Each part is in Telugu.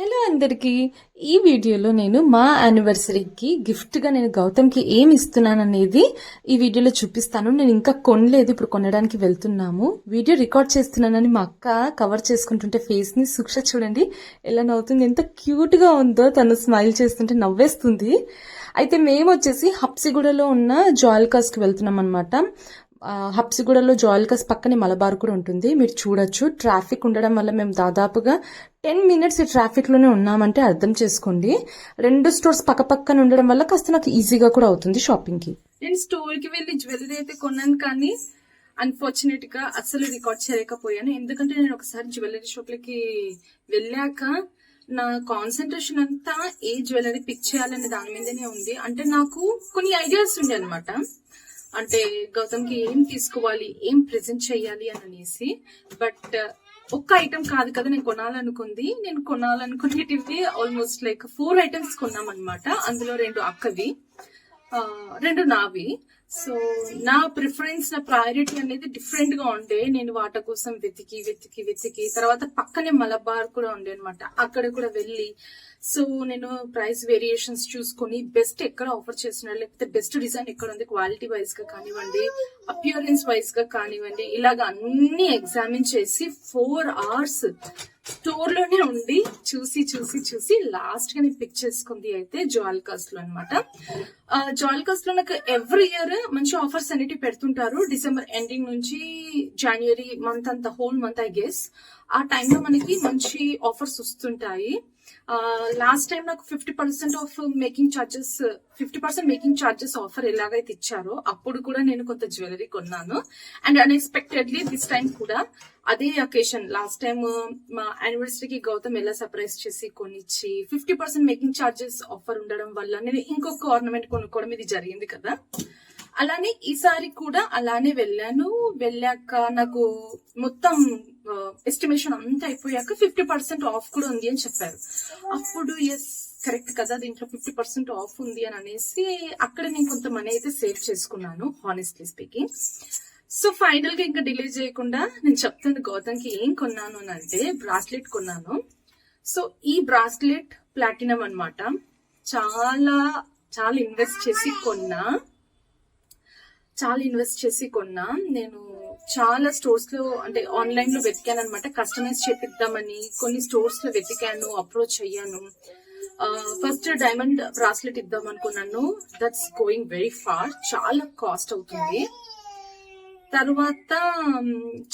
హలో అందరికీ. ఈ వీడియోలో నేను మా యానివర్సరీకి గిఫ్ట్గా నేను గౌతమ్కి ఏం ఇస్తున్నాను అనేది ఈ వీడియోలో చూపిస్తాను. నేను ఇంకా కొనలేదు ఇప్పుడు కొనడానికి వెళ్తున్నాము. వీడియో రికార్డ్ చేస్తున్నానని మా అక్క కవర్ చేసుకుంటుంటే ఫేస్ని సుక్ష చూడండి. ఎలా నవ్వుతుంది ఎంత క్యూట్గా ఉందో తను స్మైల్ చేస్తుంటే నవ్వేస్తుంది. అయితే మేము వచ్చేసి హప్సిగూడలో ఉన్న జాల్కాస్కి వెళ్తున్నాం అనమాట హబ్సిగూడలో జాయిల్కస్ పక్కనే మలబార్ కూడా ఉంటుంది. మీరు చూడొచ్చు. ట్రాఫిక్ ఉండడం వల్ల మేము దాదాపుగా టెన్ మినిట్స్ ఈ ట్రాఫిక్లోనే ఉన్నామంటే అర్థం చేసుకోండి. రెండు స్టోర్స్ పక్క పక్కన ఉండడం వల్ల కాస్త నాకు ఈజీగా కూడా అవుతుంది షాపింగ్కి. నేను స్టోర్కి వెళ్ళి జ్యువెలరీ అయితే కొన్నాను కానీ అన్ఫార్చునేట్గా అస్సలు రికార్డ్ చేయలేకపోయాను. ఎందుకంటే నేను ఒకసారి జ్యువెలరీ షాప్లకి వెళ్ళాక నా కాన్సన్ట్రేషన్ అంతా ఏ జ్యువెలరీ పిక్ చేయాలనే దాని మీదనే ఉంది. అంటే నాకు కొన్ని ఐడియాస్ ఉండే అనమాట అంటే గౌతమ్కి ఏం తీసుకోవాలి ఏం ప్రెజెంట్ చేయాలి అని అనేసి. బట్ uh, ఒక్క ఐటమ్ కాదు కదా నేను కొనాలనుకుంది. నేను కొనాలనుకునేటివి ఆల్మోస్ట్ లైక్ ఫోర్ ఐటమ్స్ కొన్నాం అనమాట అందులో రెండు అక్కవి రెండు నావి. సో నా ప్రిఫరెన్స్ నా ప్రయారిటీ అనేది డిఫరెంట్గా ఉండే. నేను వాటి కోసం వెతికి వెతికి వెతికి. తర్వాత పక్కనే మలబార్ కూడా ఉండే అనమాట అక్కడ కూడా వెళ్ళి సో నేను ప్రైస్ వేరియేషన్స్ చూసుకొని బెస్ట్ ఎక్కడ ఆఫర్ చేస్తున్నారు? లేకపోతే బెస్ట్ డిజైన్ ఎక్కడ ఉంది? క్వాలిటీ వైజ్గా కానివ్వండి అప్యూరెన్స్ వైజ్గా కానివ్వండి ఇలాగ అన్ని ఎగ్జామిన్ చేసి ఫోర్ అవర్స్ స్టోర్లోనే ఉండి చూసి చూసి చూసి లాస్ట్గా నేను పిక్ చేసుకుంది అయితే జాల్కాస్లో అనమాట జాల్కాస్లో నాకు ఎవ్రీ ఇయర్ మంచి ఆఫర్స్ అనేటివి పెడుతుంటారు. డిసెంబర్ ఎండింగ్ నుంచి జనవరి మంత్ అంత హోల్ మంత్ ఐ గెస్ ఆ టైంలో మనకి మంచి ఆఫర్స్ వస్తుంటాయి. లాస్ట్ టైం నాకు fifty percent off making charges fifty percent making charges offer ఎలాగైతే ఇచ్చారో అప్పుడు కూడా నేను కొంత జ్యువెలరీ కొన్నాను. అండ్ అన్ఎక్స్పెక్టెడ్లీ దిస్ టైం కూడా అదే అకేషన్ లాస్ట్ టైం మా యానివర్సరీకి గౌతమ్ ఎలా సర్ప్రైజ్ చేసి కొనిచ్చి fifty percent making charges offer ఉండడం వల్ల నేను ఇంకొక ఆర్నమెంట్ కొనుక్కోవడం ఇది జరిగింది కదా. అలానే ఈసారి కూడా అలానే వెళ్ళాను. వెళ్ళాక నాకు మొత్తం uh, ఎస్టిమేషన్ అంతా అయిపోయాక ఫిఫ్టీ పర్సెంట్ ఆఫ్ కూడా ఉంది అని చెప్పారు. అప్పుడు ఎస్ కరెక్ట్ కదా దీంట్లో ఫిఫ్టీ పర్సెంట్ ఆఫ్ ఉంది అని అనేసి అక్కడ నేను కొంత మనీ అయితే సేవ్ చేసుకున్నాను హానెస్ట్లీ స్పీకింగ్ సో ఫైనల్గా ఇంకా డిలే చేయకుండా నేను చెప్తాను గౌతమ్కి ఏం కొన్నాను అని అంటే బ్రాస్లెట్ కొన్నాను. సో ఈ బ్రాస్లెట్ ప్లాటినం అనమాట చాలా చాలా ఇన్వెస్ట్ చేసి కొన్నా. చాలా ఇన్వెస్ట్ చేసి కొన్నా. నేను చాలా స్టోర్స్లో అంటే ఆన్లైన్లో వెతికాను అనమాట కస్టమైజ్ చేపిద్దామని కొన్ని స్టోర్స్లో వెతికాను అప్రోచ్ అయ్యాను. ఫస్ట్ డైమండ్ బ్రాస్లెట్ ఇద్దాం అనుకున్నాను దట్స్ గోయింగ్ వెరీ ఫార్ చాలా కాస్ట్ అవుతుంది. తర్వాత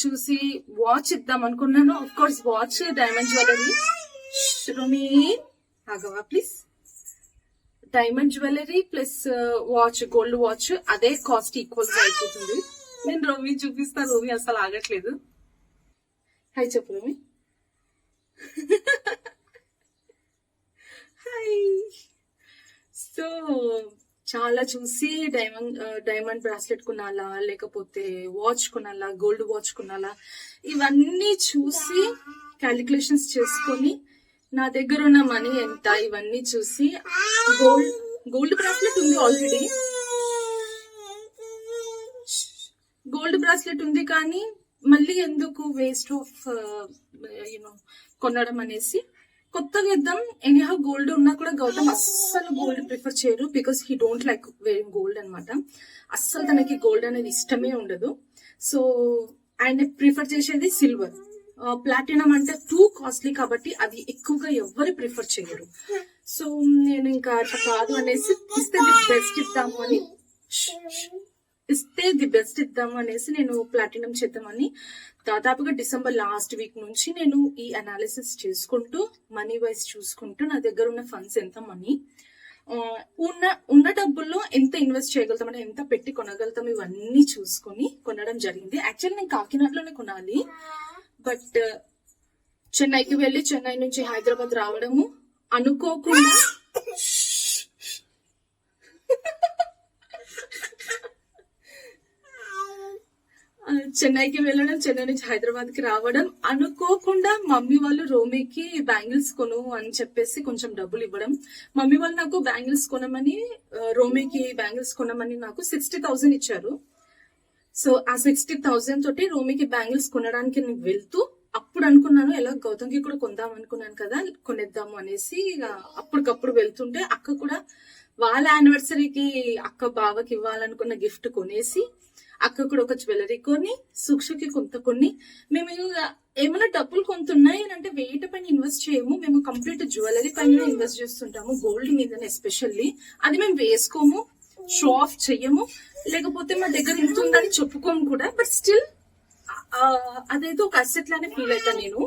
చూసి వాచ్ ఇద్దాం అనుకున్నాను. Of course watch diamond jewellery శ్రుమి ఆగవా please diamond jewellery plus watch gold watch అదే కాస్ట్ ఈక్వల్గా అయిపోతుంది. నేను రోమి చూపిస్తా రోమి అసలు ఆగట్లేదు. హాయ్ చెప్పు రోమి. హాయ్ సో చాలా చూసి డైమండ్ డైమండ్ బ్రాస్లెట్ కొనాలా లేకపోతే వాచ్ కొనాలా గోల్డ్ వాచ్ కొనాలా ఇవన్నీ చూసి క్యాలిక్యులేషన్స్ చేసుకొని నా దగ్గర ఉన్న మనీ ఎంత ఇవన్నీ చూసి గోల్డ్ గోల్డ్ బ్రాస్లెట్ ఉంది ఆల్రెడీ. గోల్డ్ బ్రాస్లెట్ ఉంది కానీ మళ్ళీ ఎందుకు వేస్ట్ ఆఫ్ యూనో కొనడం అనేసి కొత్తగా ఇద్దాం. ఎనీహా గోల్డ్ ఉన్నా కూడా గౌతమ్ అస్సలు గోల్డ్ ప్రిఫర్ చేయరు because he don't like wearing gold అనమాట అస్సలు తనకి గోల్డ్ అనేది ఇష్టమే ఉండదు. సో ఆయన ప్రిఫర్ చేసేది సిల్వర్ ప్లాటినం uh, అంటే టూ కాస్ట్లీ కాబట్టి అది ఎక్కువగా ఎవ్వరు ప్రిఫర్ చేయరు. సో నేను ఇంకా అట్లా కాదు అనేసి ఇస్తే బెస్ట్ ఇద్దాము అని. ఇస్తే ది బెస్ట్ ఇద్దాము అనేసి నేను ప్లాటినం చేద్దామని. దాదాపుగా డిసెంబర్ లాస్ట్ వీక్ నుంచి నేను ఈ అనాలిసిస్ చేసుకుంటూ మనీ వైజ్ చూసుకుంటూ నా దగ్గర ఉన్న ఫండ్స్ ఎంత మనీ ఉన్న ఉన్న డబ్బుల్లో ఎంత ఇన్వెస్ట్ చేయగలుగుతాం అంటే ఎంత పెట్టి కొనగలుగుతాం ఇవన్నీ చూసుకొని కొనడం జరిగింది. యాక్చువల్లీ నేను కాకినాడలోనే కొనాలి. బట్ చెన్నైకి వెళ్ళి చెన్నై నుంచి హైదరాబాద్ రావడము అనుకోకుండా ఆ, చెన్నైకి వెళ్ళడం చెన్నై నుంచి హైదరాబాద్కి రావడం అనుకోకుండా మమ్మీ వాళ్ళు రోమీకి బ్యాంగిల్స్ కొను అని చెప్పేసి కొంచెం డబ్బులు ఇవ్వడం. మమ్మీ వాళ్ళు నాకు బ్యాంగిల్స్ కొనమని రోమీకి బ్యాంగిల్స్ కొనమని నాకు సిక్స్టీ థౌసండ్ ఇచ్చారు. సో ఆ సిక్స్టీ థౌసండ్ తోటి రోమీకి బ్యాంగిల్స్ కొనడానికి నేను వెళ్తూ అప్పుడు అనుకున్నాను ఎలా గౌతమ్కి కూడా కొందాం అనుకున్నాను కదా కొనేద్దాము అనేసి అప్పటికప్పుడు వెళ్తుంటే అక్క కూడా వాళ్ళ యానివర్సరీకి అక్క బావకి ఇవ్వాలనుకున్న గిఫ్ట్ కొనేసి అక్క కూడా ఒక జ్యువెలరీ కొని సూక్షకి కొంత కొన్ని మేము ఏమైనా డబ్బులు కొంత ఉన్నాయి అని అంటే వెయిట్ పైన ఇన్వెస్ట్ చేయము. మేము కంప్లీట్ జ్యువెలరీ పైన ఇన్వెస్ట్ చేస్తుంటాము గోల్డ్ మీద ఎస్పెషల్లీ అది మేము వేసుకోము షో ఆఫ్ చెయ్యము. లేకపోతే మా దగ్గర ఇంత ఉందని చెప్పుకోము కూడా. బట్ స్టిల్ అదైతే ఒక అసెట్ లానే ఫీల్ అవుతా నేను.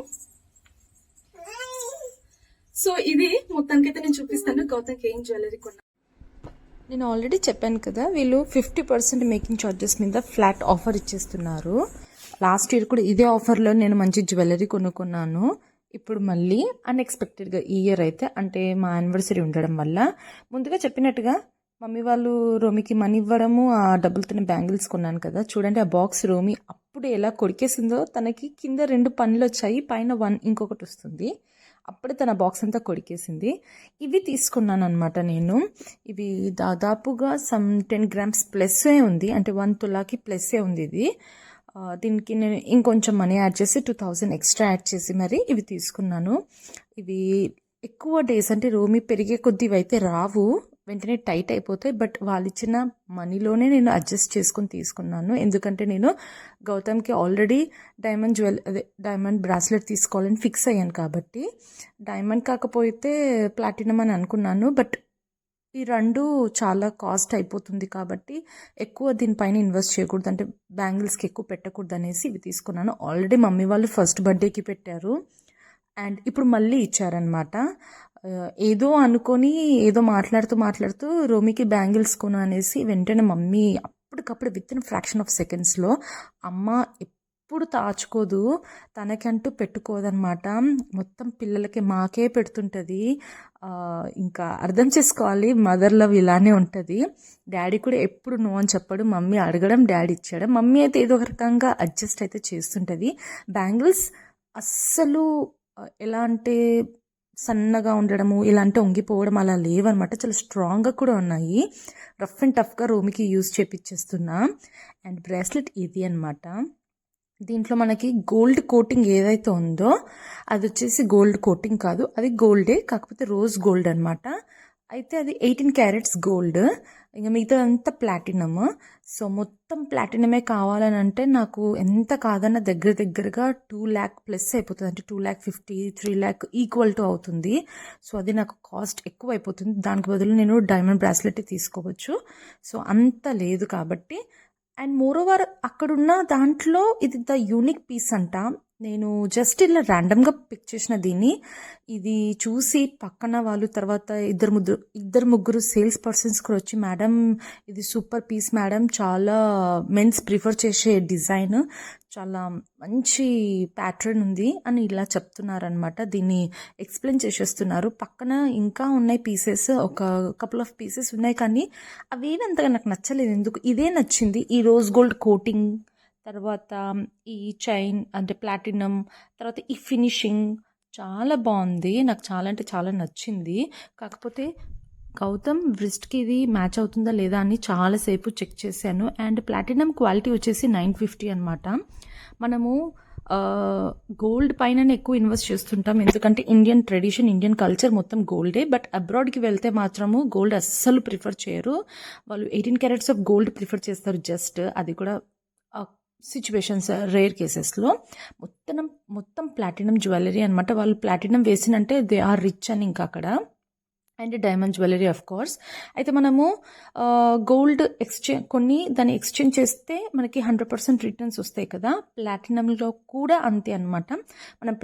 సో ఇది మొత్తానికైతే నేను చూపిస్తాను. గౌతమ్కి ఏం జ్యువెలరీ కొన్నా నేను ఆల్రెడీ చెప్పాను కదా వీళ్ళు ఫిఫ్టీ పర్సెంట్ మేకింగ్ చార్జెస్ మీద ఫ్లాట్ ఆఫర్ ఇచ్చేస్తున్నారు. లాస్ట్ ఇయర్ కూడా ఇదే ఆఫర్లో నేను మంచి జ్యువెలరీ కొనుక్కున్నాను. ఇప్పుడు మళ్ళీ అన్ఎక్స్పెక్టెడ్గా ఈ ఇయర్ అయితే అంటే మా యానివర్సరీ ఉండడం వల్ల ముందుగా చెప్పినట్టుగా మమ్మీ వాళ్ళు రోమికి మనీ ఇవ్వడము ఆ డబ్బులతో బ్యాంగిల్స్ కొన్నాను కదా. చూడండి ఆ బాక్స్ రోమి అప్పుడు ఎలా కొడికేసిందో తనకి కింద రెండు పనులు వచ్చాయి పైన వన్ ఇంకొకటి వస్తుంది. అప్పుడే తన బాక్స్ అంతా కొడికేసింది ఇవి తీసుకున్నాను అనమాట నేను. ఇవి దాదాపుగా సమ్ టెన్ గ్రామ్స్ ప్లస్సే ఉంది. అంటే వన్ తులాకి ప్లస్సే ఉంది ఇది. దీనికి నేను ఇంకొంచెం మనీ యాడ్ చేసి టూ థౌజండ్ ఎక్స్ట్రా యాడ్ చేసి మరి ఇవి తీసుకున్నాను. ఇవి ఎక్కువ డేస్ అంటే రోమి పెరిగే కొద్ది ఇవైతే రావు. వెంటనే టైట్ అయిపోతాయి బట్ వాళ్ళు ఇచ్చిన మనీలోనే నేను అడ్జస్ట్ చేసుకుని తీసుకున్నాను. ఎందుకంటే నేను గౌతమ్కి ఆల్రెడీ డైమండ్ జ్యువెల్ అదే డైమండ్ బ్రాస్లెట్ తీసుకోవాలని ఫిక్స్ అయ్యాను కాబట్టి డైమండ్ కాకపోతే ప్లాటినం అని అనుకున్నాను బట్ ఈ రెండు చాలా కాస్ట్ అయిపోతుంది కాబట్టి ఎక్కువ దీనిపైన ఇన్వెస్ట్ చేయకూడదు. అంటే బ్యాంగిల్స్కి ఎక్కువ పెట్టకూడదు అనేసి ఇవి తీసుకున్నాను. ఆల్రెడీ మమ్మీ వాళ్ళు ఫస్ట్ బర్త్డేకి పెట్టారు. అండ్ ఇప్పుడు మళ్ళీ ఇచ్చారనమాట ఏదో అనుకొని ఏదో మాట్లాడుతూ మాట్లాడుతూ రోమికి బ్యాంగిల్స్ కొను అనేసి వెంటనే మమ్మీ అప్పటికప్పుడు విత్ ఇన్ ఫ్రాక్షన్ ఆఫ్ సెకండ్స్లో అమ్మ ఎప్పుడు దాచుకోదు తనకంటూ పెట్టుకోదనమాట మొత్తం పిల్లలకి మాకే పెడుతుంటుంది. ఇంకా అర్థం చేసుకోవాలి మదర్ లవ్ ఇలానే ఉంటుంది. డాడీ కూడా ఎప్పుడు నో అని చెప్పడు. మమ్మీ అడగడం డాడీ ఇచ్చాడు మమ్మీ అయితే ఏదో ఒక రకంగా అడ్జస్ట్ అయితే చేస్తుంటుంది. బ్యాంగిల్స్ అస్సలు ఎలా అంటే సన్నగా ఉండడము ఇలా అంటే వంగిపోవడం అలా లేవన్నమాట. చాలా స్ట్రాంగ్గా కూడా ఉన్నాయి. రఫ్ అండ్ టఫ్గా రూమ్కి యూజ్ చేపించేస్తున్నా అండ్ బ్రాస్లెట్ ఇది అనమాట దీంట్లో మనకి గోల్డ్ కోటింగ్ ఏదైతే ఉందో అది వచ్చేసి గోల్డ్ కోటింగ్ కాదు. అది గోల్డే కాకపోతే రోజ్ గోల్డ్ అనమాట అయితే అది ఎయిటీన్ క్యారెట్స్ గోల్డ్ ఇంకా మిగతా అంతా ప్లాటినమ్? సో మొత్తం ప్లాటినమే కావాలని అంటే నాకు ఎంత కాదన్న దగ్గర దగ్గరగా టూ ల్యాక్ ప్లస్ అయిపోతుంది. అంటే two lakh fifty three lakh equal to అవుతుంది. సో అది నాకు కాస్ట్ ఎక్కువ అయిపోతుంది దానికి బదులు నేను డైమండ్ బ్రాస్లెట్ తీసుకోవచ్చు. సో అంత లేదు కాబట్టి. అండ్ మోర్ ఓవర్ అక్కడున్న దాంట్లో ఇది ద యూనిక్ పీస్ అంట నేను జస్ట్ ఇలా ర్యాండమ్గా పిక్ చేసిన దీన్ని ఇది చూసి పక్కన వాళ్ళు తర్వాత ఇద్దరు ముగ్గురు ఇద్దరు ముగ్గురు సేల్స్ పర్సన్స్ కూడా వచ్చి మేడం ఇది సూపర్ పీస్ మేడం చాలా మెన్స్ ప్రిఫర్ చేసే డిజైన్ చాలా మంచి ప్యాటర్న్ ఉంది అని ఇలా చెప్తున్నారనమాట దీన్ని ఎక్స్ప్లెయిన్ చేసేస్తున్నారు. పక్కన ఇంకా ఉన్నాయి పీసెస్ ఒక కపుల్ ఆఫ్ పీసెస్ ఉన్నాయి కానీ అవి అంతగా నాకు నచ్చలేదు. ఎందుకు? ఇదే నచ్చింది. ఈ రోజ్ గోల్డ్ కోటింగ్ తర్వాత ఈ చైన్ అంటే ప్లాటినం తర్వాత ఈ ఫినిషింగ్ చాలా బాగుంది. నాకు చాలా అంటే చాలా నచ్చింది. కాకపోతే గౌతమ్ వ్రిస్ట్కి ఇది మ్యాచ్ అవుతుందా లేదా అని చాలాసేపు చెక్ చేశాను. అండ్ ప్లాటినం క్వాలిటీ వచ్చేసి నైన్ ఫిఫ్టీ అనమాట మనము గోల్డ్ పైననే ఎక్కువ ఇన్వెస్ట్ చేస్తుంటాం. ఎందుకంటే ఇండియన్ ట్రెడిషన్ ఇండియన్ కల్చర్ మొత్తం గోల్డే. బట్ అబ్రాడ్కి వెళ్తే మాత్రము గోల్డ్ అస్సలు ప్రిఫర్ చేయరు. వాళ్ళు eighteen carats of gold prefer చేస్తారు జస్ట్. అది కూడా సిచ్యువేషన్స్ రేర్ కేసెస్లో మొత్తం మొత్తం ప్లాటినం జ్యువెలరీ అనమాట వాళ్ళు ప్లాటినం వేసినంటే దే ఆర్ రిచ్ అని ఇంకా అక్కడ. And diamond jewellery of course అయితే మనము గోల్డ్ ఎక్స్చేంజ్ కొన్ని దాన్ని ఎక్స్చేంజ్ చేస్తే మనకి హండ్రెడ్ పర్సెంట్ రిటర్న్స్ వస్తాయి కదా. ప్లాటినంలో కూడా అంతే అనమాట మనం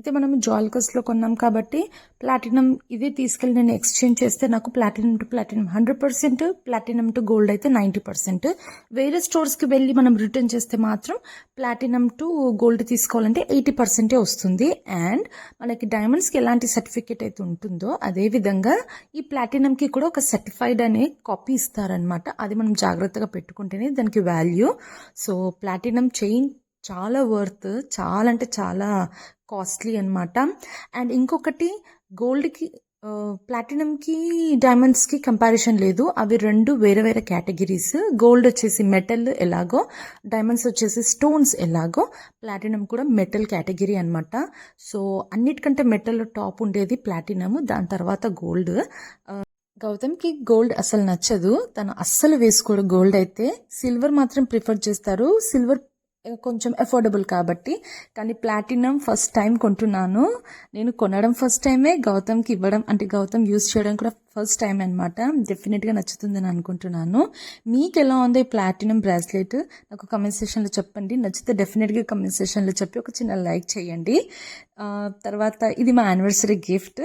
అయితే మనం జాల్కస్లో కొన్నాం కాబట్టి ప్లాటినం ఇదే తీసుకెళ్ళి నేను ఎక్స్చేంజ్ చేస్తే నాకు platinum to platinum hundred percent platinum to gold అయితే నైంటీ పర్సెంట్. వేరే స్టోర్స్కి వెళ్ళి మనం రిటర్న్ చేస్తే మాత్రం ప్లాటినం టు గోల్డ్ తీసుకోవాలంటే ఎయిటీ పర్సెంటే వస్తుంది. అండ్ మనకి డైమండ్స్కి ఎలాంటి సర్టిఫికేట్ అయితే ఉంటుందో అదే విధంగా ఈ ప్లాటినంకి కూడా ఒక సర్టిఫైడ్ అనే కాపీ ఇస్తారనమాట అది మనం జాగ్రత్తగా పెట్టుకుంటేనే దానికి వాల్యూ. సో ప్లాటినం చైన్ చాలా వర్త్ చాలా అంటే చాలా కాస్ట్లీ అనమాట అండ్ ఇంకొకటి గోల్డ్కి ప్లాటినంకి డైమండ్స్కి కంపారిజన్ లేదు. అవి రెండు వేరే వేరే కేటగిరీస్. గోల్డ్ వచ్చేసి మెటల్ ఎలాగో డైమండ్స్ వచ్చేసి స్టోన్స్ ఎలాగో ప్లాటినం కూడా మెటల్ కేటగిరీ అన్నమాట. సో అన్నిటికంటే మెటల్ టాప్ ఉండేది ప్లాటినం దాని తర్వాత గోల్డ్. గౌతమ్కి గోల్డ్ అసలు నచ్చదు. తను అస్సలు వేసుకోడు గోల్డ్ అయితే. సిల్వర్ మాత్రం ప్రిఫర్ చేస్తారు. సిల్వర్ కొంచెం అఫోర్డబుల్ కాబట్టి. కానీ ప్లాటినం ఫస్ట్ టైం కొంటున్నాను. నేను కొనడం ఫస్ట్ టైమే గౌతమ్కి ఇవ్వడం అంటే గౌతమ్ యూస్ చేయడం కూడా ఫస్ట్ టైం అనమాట డెఫినెట్గా నచ్చుతుందని అనుకుంటున్నాను. మీకు ఎలా ఉంది ఈ ప్లాటినం బ్రాస్లెట్ నాకు కమెంట్ సెషన్లో చెప్పండి. నచ్చితే డెఫినెట్గా కమెంట్ సెషన్లో చెప్పి ఒక చిన్న లైక్ చేయండి. తర్వాత ఇది మా యానివర్సరీ గిఫ్ట్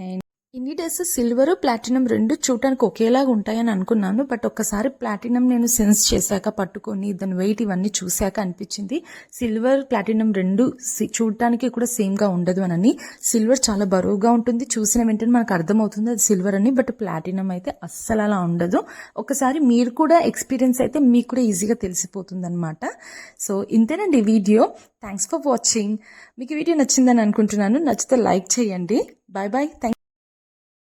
అండ్ ఇన్ని డేస్ సిల్వర్ ప్లాటినం రెండు చూడటానికి ఒకేలాగా ఉంటాయని అనుకున్నాను. బట్ ఒక్కసారి ప్లాటినం నేను సెన్స్ చేశాక పట్టుకొని దాని వెయిట్ ఇవన్నీ చూశాక అనిపించింది. సిల్వర్ ప్లాటినం రెండు సి- చూడటానికి కూడా సేమ్గా ఉండదు అని సిల్వర్ చాలా బరువుగా ఉంటుంది. చూసిన వెంటనే మనకు అర్థమవుతుంది అది సిల్వర్ అని. బట్ ప్లాటినం అయితే అస్సలు అలా ఉండదు. ఒకసారి మీరు కూడా ఎక్స్పీరియన్స్ అయితే మీకు కూడా ఈజీగా తెలిసిపోతుంది అనమాట సో ఇంతేనండి వీడియో థ్యాంక్స్ ఫర్ వాచింగ్ మీకు వీడియో నచ్చిందని అనుకుంటున్నాను. నచ్చితే లైక్ చేయండి. Bye bye thank